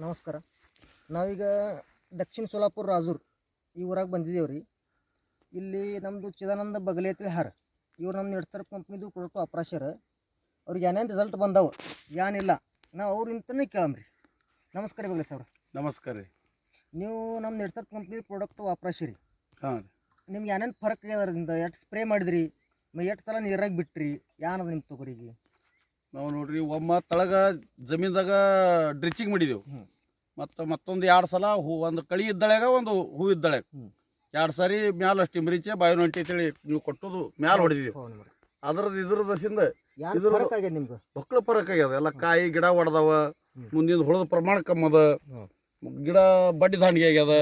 ನಮಸ್ಕಾರ. ನಾವೀಗ ದಕ್ಷಿಣ ಸೋಲಾಪುರ ರಾಜೂರ್ ಈ ಊರಾಗ ಬಂದಿದ್ದೇವೆ ರೀ ಇಲ್ಲಿ ನಮ್ಮದು ಚಿದಾನಂದ ಬಗಲೇತಿ ಹಾರ ಇವ್ರು ನಮ್ಮ ನೆಡ್ಸ್ತಾರ ಕಂಪ್ನಿದು ಪ್ರಾಡಕ್ಟ್ ಆಪ್ರಾಶರ್ ಅವ್ರಿಗೆ ಏನೇನು ರಿಸಲ್ಟ್ ಬಂದವು ಏನಿಲ್ಲ ನಾವು ಅವ್ರಿಂತನೇ ಕೇಳಮ್ರಿ. ನಮಸ್ಕಾರ ಬಗಲೇ ಸರ್ ನಮಸ್ಕಾರ ರೀ. ನೀವು ನಮ್ಮ ನೆಡ್ಸ್ತಾರ ಕಂಪ್ನಿ ಪ್ರಾಡಕ್ಟ್ ವಾಪ್ರಾಶಿರಿ. ಹಾಂ ರೀ. ನಿಮ್ಗೆ ಏನೇನು ಫರಕ್ ಅದರಿಂದ? ಎಷ್ಟು ಸ್ಪ್ರೇ ಮಾಡಿದ್ರಿ? ಮ ಎಷ್ಟು ಸಲ ನೀರಾಗಿ ಬಿಟ್ರಿ? ಏನದ ನಿಮ್ಮ ತೊಗರಿಗೆ ನಾವು ನೋಡ್ರಿ ಒಮ್ಮ ತಳಗ ಜಮೀನ್ದಾಗ ಡ್ರಿಚಿಂಗ್ ಮಾಡಿದೆವು. ಮತ್ತು ಮತ್ತೊಂದು ಎರಡು ಸಲ ಹೂ ಒಂದು ಕಳಿ ಇದ್ದಳೆಗ ಒಂದು ಹೂ ಇದ್ದಳೆ. ಎರಡು ಸಾರಿ ಮ್ಯಾಲ ಸ್ಟಿಮ್ರಿಚೆ ಬಾಯೋನಂಟಿ ಅಂತೇಳಿ ನೀವು ಕೊಟ್ಟದು ಮ್ಯಾಲ ಹೊಡೆದಿದ್ದೀವಿ ಅದ್ರದ್ದು ಇದ್ರ ದಸಿಂದ ಫರಕ್ ನಿಮ್ಗೆ ಬಕ್ಳ ಪರಕ್ ಆಗ್ಯದ. ಎಲ್ಲ ಕಾಯಿ ಗಿಡ ಹೊಡೆದವ ಮುಂದಿನ ಹುಳದ ಪ್ರಮಾಣ ಕಮ್ಮಿ ಅದ. ಗಿಡ ಬಡ್ಡಿ ದಾಂಡಿಗೆ ಆಗ್ಯದ.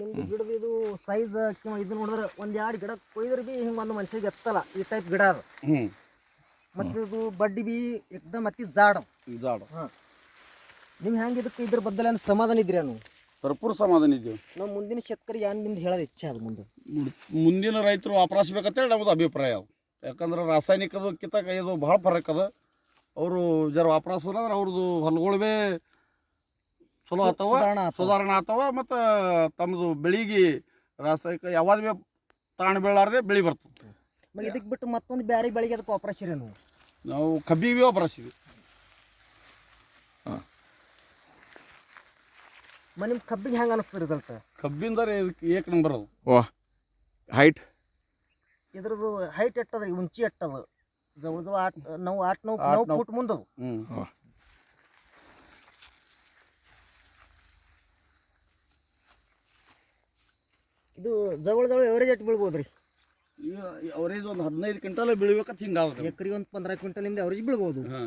ನಿಮ್ದು ಗಿಡದ ಇದು ಸೈಜ್ ಇದು ನೋಡಿದ್ರೆ ಒಂದು ಎರಡು ಗಿಡ ಕೊಯ್ದ್ರೆ ಬಿ ಹಿಂಗೆ ಒಂದು ಮನುಷ್ಯಗೆ ಎತ್ತಲ್ಲ. ಈ ಟೈಪ್ ಗಿಡ ಅದ. ಮತ್ತು ಇದು ಬಡ್ಡಿ ಬಿ ಎಕ್ದಮ್ ಅತಿ ಜಾಡ ಜಾಡ ನೀವು ಹೆಂಗೆ ಇದಕ್ಕೆ ಇದ್ರ ಬದ್ದಲ ಏನು ಸಮಾಧಾನ ಇದ್ರಿ ನಾವು ಭರ್ಪೂರ್ ಸಮಾಧಾನ ಇದ್ದೀವಿ. ನಾವು ಮುಂದಿನ ಶೇತಕರಿ ಏನು ನಿಮ್ದು ಹೇಳೋದು ಇಚ್ಛೆ ಅದು ಮುಂದೆ. ಮುಂದಿನ ರೈತರು ವಾಪರಾಸ್ಬೇಕಂತೇಳಿ ನಮ್ಮದು ಅಭಿಪ್ರಾಯ ಯಾಕಂದ್ರೆ ರಾಸಾಯನಿಕದಕ್ಕಿಂತ ಇದು ಭಾಳ ಫರಕ್ ಅದ. ಅವರು ಜರ ವಾಪರಾಸ್ರ ಅಂದ್ರೆ ಅವ್ರದ್ದು ಹೊಲಗಳು ಬೇ ಚಲೋ ಆತವ ಸುಧಾರಣೆ ಆತವ. ಮತ್ತು ತಮ್ಮದು ಬೆಳಿಗ್ಗೆ ರಾಸಾಯನಿಕ ಯಾವಾಗ ಭೀ ತಾಣ ಬೀಳಾರ್ದೆ ಬೆಳಿ ಬರ್ತದೆ. ಇದಕ್ಕೆ ಬಿಟ್ಟು ಮತ್ತೊಂದು ಬೇರೆ ಬೆಳಿಗ್ಗೆ ಅದಕ್ಕೆ ಆಪರೇಷನ್ ನಾವು ನಾವು ಕಬ್ಬಿಗೆ ವಾಪರಾಸಿವಿ ಮ ನಿಮ್ಮ ಕಬ್ಬಿಗೆ ಹೆಂಗೆ ಅನಿಸ್ತದೆ ರಿಸಲ್ಟ್ ಕಬ್ಬಿಂದರೆ ಏಕ್ ನಂಬರ್ ಅದು. ವಾ ಹೈಟ್ ಇದ್ರದ್ದು ಹೈಟ್ ಎಟ್ಟದ್ರಿ ಉಂಚಿ ಎಟ್ಟದ ಜವಳ ಜವಳ ಆಟ್ ನಾವು ಆಟ್ ನಾವು ಆಟ್ ನಾವು ನವ್- ಫುಟ್ ಮುಂದದು ಹ್ಞೂ ಇದು ಜವಳ ಜವಳ ಎವರೇಜ್ ಎಷ್ಟು ಬೀಳ್ಬೋದು ರೀ ಈಗ ಅವರೇಜ್ ಒಂದು ಹದಿನೈದು ಕ್ವಿಂಟಲ್ ಬೆಳಿಬೇಕಂತ ಹಿಂಗಾದ್ರೆ ಎಕರೆಗೆ ಒಂದು ಪಂದ್ರ ಕ್ವಿಂಟಲಿಂದ ಎವರೇಜ್ ಬೀಳ್ಬೋದು. ಹಾಂ.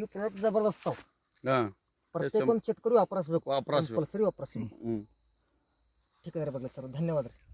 ही प्रोडक्ट जबरदस्त आहे. प्रत्येक शेतकरी वापरास वापरास कंपल्सरी वापरास ठीक आहे रे बघा सर धन्यवाद रे.